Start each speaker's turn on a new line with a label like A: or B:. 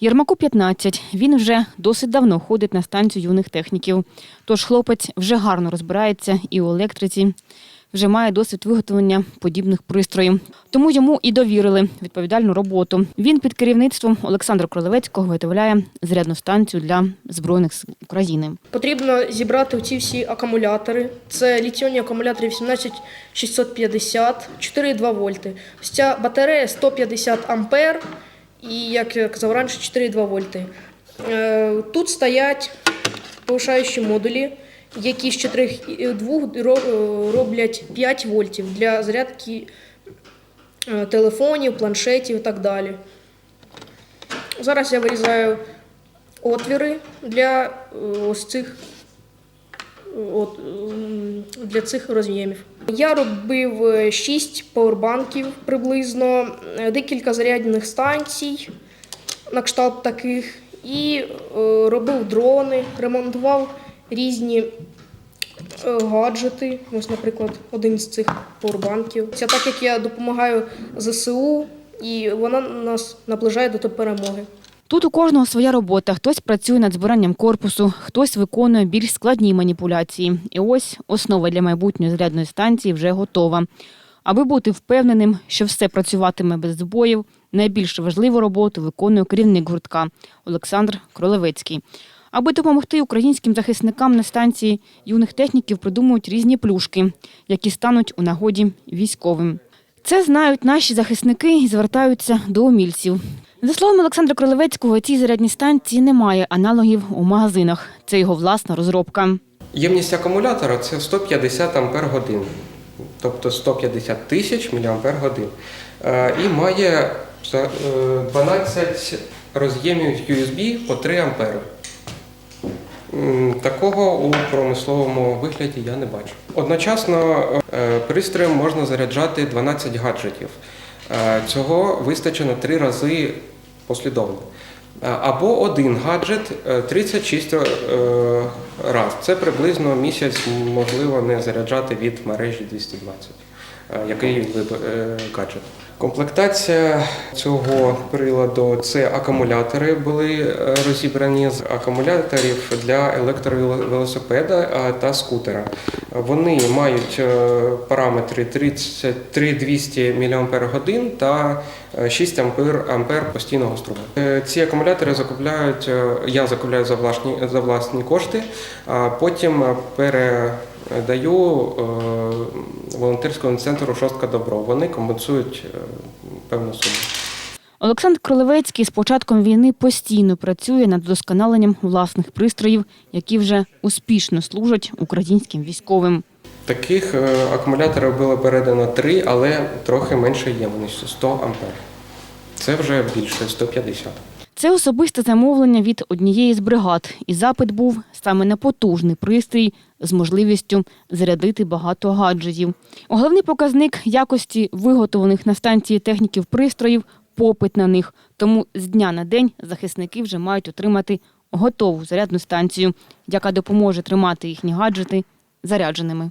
A: Єрмаку 15. Він вже досить давно ходить на станцію юних техніків. Тож хлопець вже гарно розбирається і у електриці, вже має досвід виготовлення подібних пристроїв. Тому йому і довірили відповідальну роботу. Він під керівництвом Олександра Кролевецького виготовляє зарядну станцію для Збройних сил України.
B: Потрібно зібрати ці всі акумулятори. Це літіонні акумулятори 18650, 4,2 вольти. Ось ця батарея 150 ампер і, як я казав раніше, 4,2 вольти. Е, Тут стоять повишаючі модулі, які з 4,2 ро- роблять 5 вольтів для зарядки е, телефонів, планшетів і так далі. Зараз я вирізаю отвіри для е, ось цих е, от, для цих роз'ємів. Я робив 6 пауербанків приблизно, е, декілька зарядних станцій на кшталт таких, і е, робив дрони, ремонтував різні е, гаджети. Ось, наприклад, один з цих пауербанків. Це так як я допомагаю ЗСУ, і вона нас наближає до перемоги.
A: Тут у кожного своя робота. Хтось працює над збиранням корпусу, хтось виконує більш складні маніпуляції. І ось основа для майбутньої зарядної станції вже готова. Аби бути впевненим, що все працюватиме без збоїв, найбільш важливу роботу виконує керівник гуртка Олександр Кролевецький. Аби допомогти українським захисникам на станції юних техніків придумують різні плюшки, які стануть у нагоді військовим. Це знають наші захисники і звертаються до умільців. За словами Олександра Кролевецького, цій зарядній станції немає аналогів у магазинах. Це його власна розробка.
C: Ємність акумулятора це 150 ампер годин, тобто 150 тисяч мАч. І має е, 12 роз'ємів USB по 3 ампери. Такого у промисловому вигляді я не бачу. Одночасно е, пристроєм можна заряджати 12 гаджетів. Е, Цього вистачить на 3 рази послідовно. Е, Або один гаджет е, 36 е, раз. Це приблизно місяць можливо не заряджати від мережі 220, е, який ви е, гаджет. Комплектація цього приладу це акумулятори були е, розібрані з акумуляторів для електровелосипеда та скутера. Вони мають е, параметри 3200 мАч та е, 6 ампер, ампер постійного струму. Е, Ці акумулятори закупляють, е, я закупляю за власні, за власні кошти, а потім е, передаю е, волонтерському центру Шостка Добро. Вони компенсують е, певну суму.
A: Олександр Кролевецький з початком війни постійно працює над вдосконаленням власних пристроїв, які вже успішно служать українським військовим.
C: Таких е, акумуляторів було передано три, але трохи менше ємністю 100 ампер. Це вже більше 150.
A: Це особисте замовлення від однієї з бригад, і запит був саме на потужний пристрій з можливістю зарядити багато гаджетів. Головний показник якості виготовлених на станції техніків пристроїв попит на них. Тому з дня на день захисники вже мають отримати готову зарядну станцію, яка допоможе тримати їхні гаджети зарядженими.